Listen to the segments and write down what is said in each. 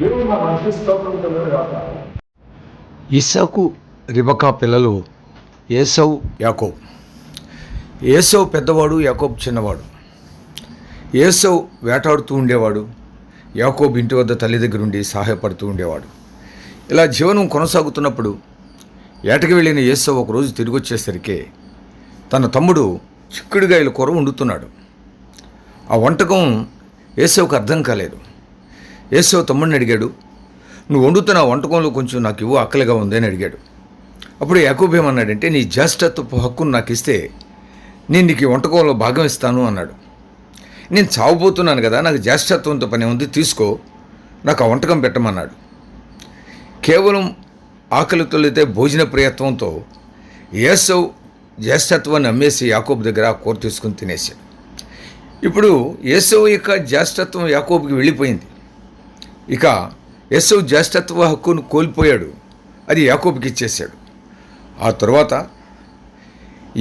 దేవుడు నా స్తోత్రం ఇసాకు రిబకా పిల్లలు ఏసౌ యాకోబ్. ఏసౌ పెద్దవాడు యాకోబ్ చిన్నవాడు. ఏసవ్ వేటాడుతూ ఉండేవాడు. యాకోబ్ ఇంటి వద్ద తల్లి దగ్గర ఉండి సహాయపడుతూ ఉండేవాడు. ఇలా జీవనం కొనసాగుతున్నప్పుడు ఏటకి వెళ్ళిన ఏసవ్ ఒకరోజు తిరిగి వచ్చేసరికి తన తమ్ముడు చిక్కుడుగాయల కూర వండుతున్నాడు. ఆ వంటకం ఏసవుకు అర్థం కాలేదు. ఏసో తమ్ముడిని అడిగాడు నువ్వు వండుతున్న ఆ వంటకంలో కొంచెం నాకు ఇవ్వు ఆకలిగా ఉంది అని అడిగాడు. అప్పుడు యాకూబ్ ఏమన్నాడంటే నీ జ్యేష్ఠత్వపు హక్కును నాకు ఇస్తే నేను నీకు ఈ వంటకంలో భాగం ఇస్తాను అన్నాడు. నేను చావబోతున్నాను కదా నాకు జ్యేష్ఠత్వంతో పని ఉంది తీసుకో నాకు ఆ వంటకం పెట్టమన్నాడు. కేవలం ఆకలి తొలితే భోజన ప్రయత్నంతో ఏసవ్ జ్యేష్ఠత్వాన్ని అమ్మేసి యాకోబు దగ్గర కూర తీసుకుని తినేశాడు. ఇప్పుడు ఏసవ్ యొక్క జ్యేష్ఠత్వం యాకోబుకి వెళ్ళిపోయింది. ఇక యేసవ్ జ్యేష్ఠత్వ హక్కును కోల్పోయాడు. అది యాకోబుకి ఇచ్చేశాడు ఆ తర్వాత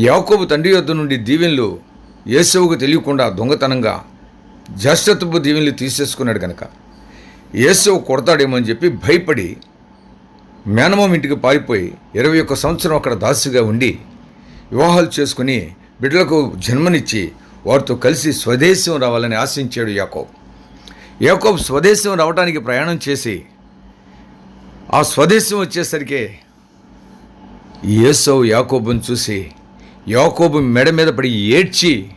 యాకోబు తండ్రి యొద్ద నుండి దీవెనలు యేసవుకు తెలియకుండా దొంగతనంగా జ్యేష్ఠత్వపు దీవెనలు తీసేసుకున్నాడు కనుక యేసవు కొడతాడేమో అని చెప్పి భయపడి మేనమం ఇంటికి పారిపోయి ఇరవై ఒక్క సంవత్సరం అక్కడ దాసిగా ఉండి వివాహాలు చేసుకుని బిడ్డలకు జన్మనిచ్చి వారితో కలిసి స్వదేశం రావాలని ఆశించాడు యాకోబు. యాకోబ్ స్వదేశం రావడానికి ప్రయాణం చేసి ఆ స్వదేశం వచ్చేసరికి యేసవ్ యాకోబుని చూసి యాకోబు మెడ మీద పడి ఏడ్చి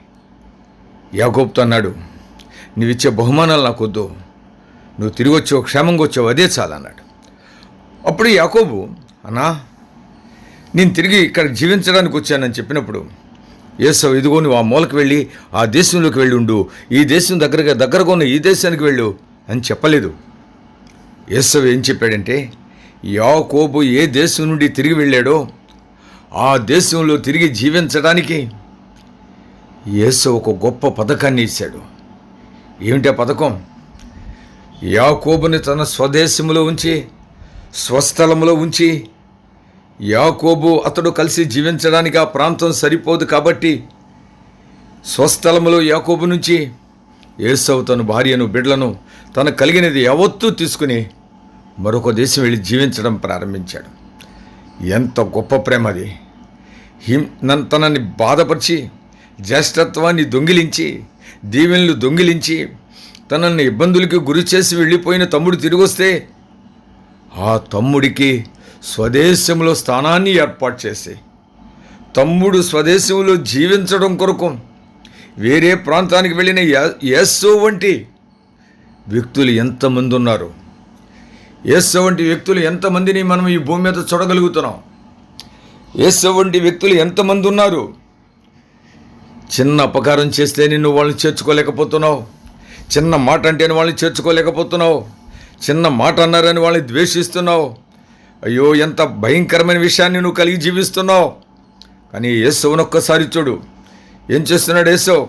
యాకోబుతో అన్నాడు నీవిచ్చే బహుమానాలు నాకు వద్దు. నువ్వు తిరిగి వచ్చావు క్షేమంగా వచ్చావు అదే చాలన్నాడు అప్పుడు యాకోబు అన్నా నేను తిరిగి ఇక్కడ జీవించడానికి వచ్చానని చెప్పినప్పుడు ఏసవ ఇదిగో నువ్వు ఆ మూలకు వెళ్ళి ఆ దేశంలోకి వెళ్ళి ఉండు. ఈ దేశం దగ్గరగా దగ్గరగా ఉన్న ఈ దేశానికి వెళ్ళు అని చెప్పలేదు. ఏసవ ఏం చెప్పాడంటే యాకోబు ఏ దేశం నుండి తిరిగి వెళ్ళాడో ఆ దేశంలో తిరిగి జీవించడానికి యేసు ఒక గొప్ప పథకాన్ని ఇచ్చాడు. ఏమిటా ఆ పథకం? యాకోబుని తన స్వదేశంలో ఉంచి స్వస్థలంలో ఉంచి యాకోబు అతడు కలిసి జీవించడానికి ఆ ప్రాంతం సరిపోదు కాబట్టి స్వస్థలములో యాకోబు నుంచి ఏసవు తన భార్యను బిడ్లను తనకు కలిగినది యావత్తూ తీసుకుని మరొక దేశం వెళ్ళి జీవించడం ప్రారంభించాడు. ఎంత గొప్ప ప్రేమ అది. హిం తనని బాధపరిచి జ్యేష్ఠత్వాన్ని దొంగిలించి దీవెనలు దొంగిలించి తనని ఇబ్బందులకి గురి చేసి వెళ్ళిపోయిన తమ్ముడు తిరిగి వస్తే ఆ తమ్ముడికి స్వదేశంలో స్థానాన్ని ఏర్పాటు చేసి తమ్ముడు స్వదేశంలో జీవించడం కొరకు వేరే ప్రాంతానికి వెళ్ళిన యస్సు వంటి వ్యక్తులు ఎంతమంది ఉన్నారు? యేసు వంటి వ్యక్తులు ఎంతమందిని మనం ఈ భూమి మీద చూడగలుగుతున్నాం? యేసు వంటి వ్యక్తులు ఎంతమంది ఉన్నారు? చిన్న అపకారం చేస్తే నిన్ను వాళ్ళని చేర్చుకోలేకపోతున్నావు. చిన్న మాట అంటే వాళ్ళని చేర్చుకోలేకపోతున్నావు. చిన్న మాట అన్నారని వాళ్ళని ద్వేషిస్తున్నావు. అయ్యో ఎంత భయంకరమైన విషయాన్ని నువ్వు కలిగి జీవిస్తున్నావు. కానీ యేసవును ఒక్కసారి చూడు. ఏం చేస్తున్నాడు యేసవ్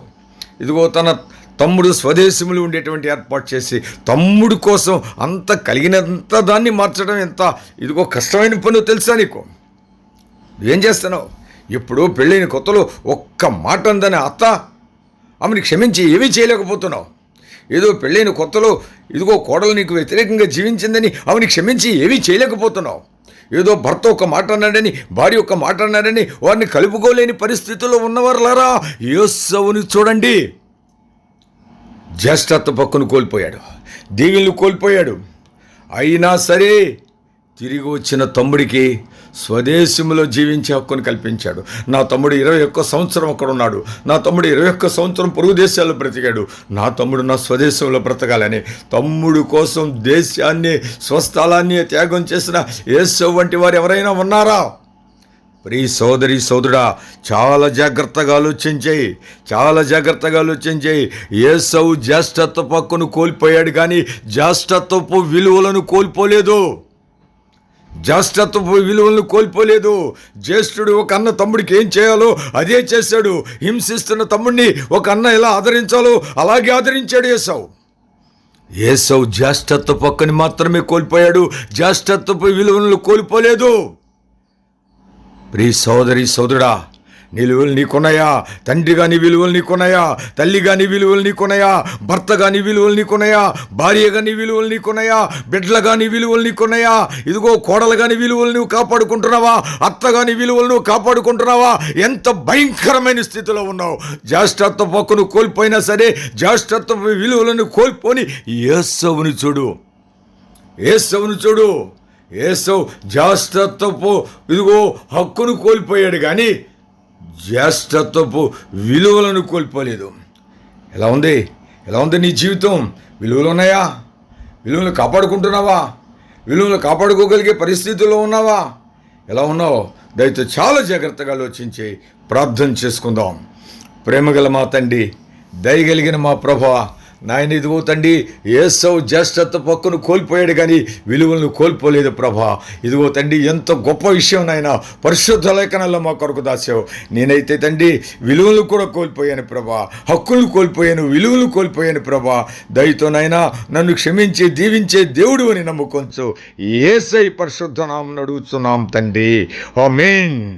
ఇదిగో తన తమ్ముడు స్వదేశములు ఉండేటువంటి ఏర్పాటు చేసి తమ్ముడు కోసం అంత కలిగినంత దాన్ని మార్చడం ఎంత? ఇదిగో కష్టమైన పని తెలుసా నీకు? ఏం చేస్తున్నావు? ఇప్పుడు పెళ్ళైన కొత్తలో ఒక్క మాట అందని అత్త? ఆమెను క్షమించి ఏమీ చేయలేకపోతున్నావు. ఏదో పెళ్ళైన కొత్తలో ఇదిగో కోడలు నీకు వ్యతిరేకంగా జీవించిందని అవిని క్షమించి ఏమీ చేయలేకపోతున్నావు. ఏదో భర్త ఒక మాట అన్నాడని భార్య ఒక మాట అన్నాడని వారిని కలుపుకోలేని పరిస్థితుల్లో ఉన్నవారులారా యోసవుని చూడండి. జ్యేష్ఠత్వ పక్కును కోల్పోయాడు. దీవెనలు కోల్పోయాడు. అయినా సరే తిరిగి వచ్చిన తమ్ముడికి స్వదేశంలో జీవించే హక్కును కల్పించాడు. నా తమ్ముడు ఇరవై ఒక్క సంవత్సరం అక్కడ ఉన్నాడు. నా తమ్ముడు ఇరవై ఒక్క సంవత్సరం పొరుగు దేశాల్లో బ్రతికాడు. నా తమ్ముడు నా స్వదేశంలో బ్రతకాలని తమ్ముడు కోసం దేశాన్ని స్వస్థలాన్ని త్యాగం చేసిన యేసు వంటి వారు ఎవరైనా ఉన్నారా? ప్రీ సోదరి సోదరుడా చాలా జాగ్రత్తగా ఆలోచించేయి చాలా జాగ్రత్తగా ఆలోచించేయి ఏసౌ జ్యేష్ఠత్వ పక్కును కోల్పోయాడు కానీ జ్యేష్ఠత్వపు విలువలను కోల్పోలేదు. జ్యేష్ఠత్వ విలువలను కోల్పోలేదు. జ్యేష్ఠుడు ఒక అన్న తమ్ముడికి ఏం చేయాలో అదే చేశాడు. హింసిస్తున్న తమ్ముడిని ఒక అన్న ఎలా ఆదరించాలో అలాగే ఆదరించాడు ఏసవ్ ఏసవ్ జ్యేష్ఠత్వ పక్కని మాత్రమే కోల్పోయాడు. జ్యేష్ఠత్వపు విలువలను కోల్పోలేదు. ప్రీ సోదరి సోదరుడా నీ విలువలు నీకున్నాయా తండ్రిగా నీ విలువలు నీకున్నాయా తల్లిగా నీ విలువలు నీకున్నాయా భర్తగా నీ విలువలు నీకున్నాయా భార్యగా నీ విలువలు నీకున్నాయా బిడ్డలుగా నీ విలువలు నీకున్నాయా ఇదిగో కోడలుగా నీ విలువలు నువ్వు కాపాడుకుంటున్నావా అత్తగా నీ విలువలు నువ్వు కాపాడుకుంటున్నావా ఎంత భయంకరమైన స్థితిలో ఉన్నావు. జ్యేష్ఠత్వ పక్కను కోల్పోయినా సరే జ్యేష్ఠత్వ విలువలను కోల్పోని ఏసవుని చూడు. ఏసవుని చూడు. ఏసవ్ జ్యేష్ఠత్వపు ఇదిగో హక్కును కోల్పోయాడు కానీ జ్యేష్ఠత్వపు విలువలను కోల్పోలేదు. ఎలా ఉంది? ఎలా ఉంది నీ జీవితం? విలువలు ఉన్నాయా? విలువలు కాపాడుకుంటున్నావా? విలువలు కాపాడుకోగలిగే పరిస్థితుల్లో ఉన్నావా? ఎలా ఉన్నావు? దయతో చాలా జాగ్రత్తగా ఆలోచించి ప్రార్థన చేసుకుందాం. ప్రేమగల మా తండ్రి దయగలిగిన మా ప్రభా నాయన ఇదిగో తండ్రి ఏసవ్ జ్యేష్ఠత్వ పక్కను కోల్పోయాడు కానీ విలువలను కోల్పోలేదు ప్రభా. ఇదిగో తండ్రి ఎంత గొప్ప విషయం నాయన పరిశుద్ధ లేఖనాల్లో మా కొరకు దాచావు నేనైతే తండ్రి విలువలు కూడా కోల్పోయాను ప్రభా. హక్కులు కోల్పోయాను విలువలు కోల్పోయాను ప్రభా. దయతో నాయనా నన్ను క్షమించి దీవించే దేవుడు అని నమ్ముకొంచు. ఏసై పరిశుద్ధ నామం అడుగుతున్నాం తండ్రి. ఆమేన్.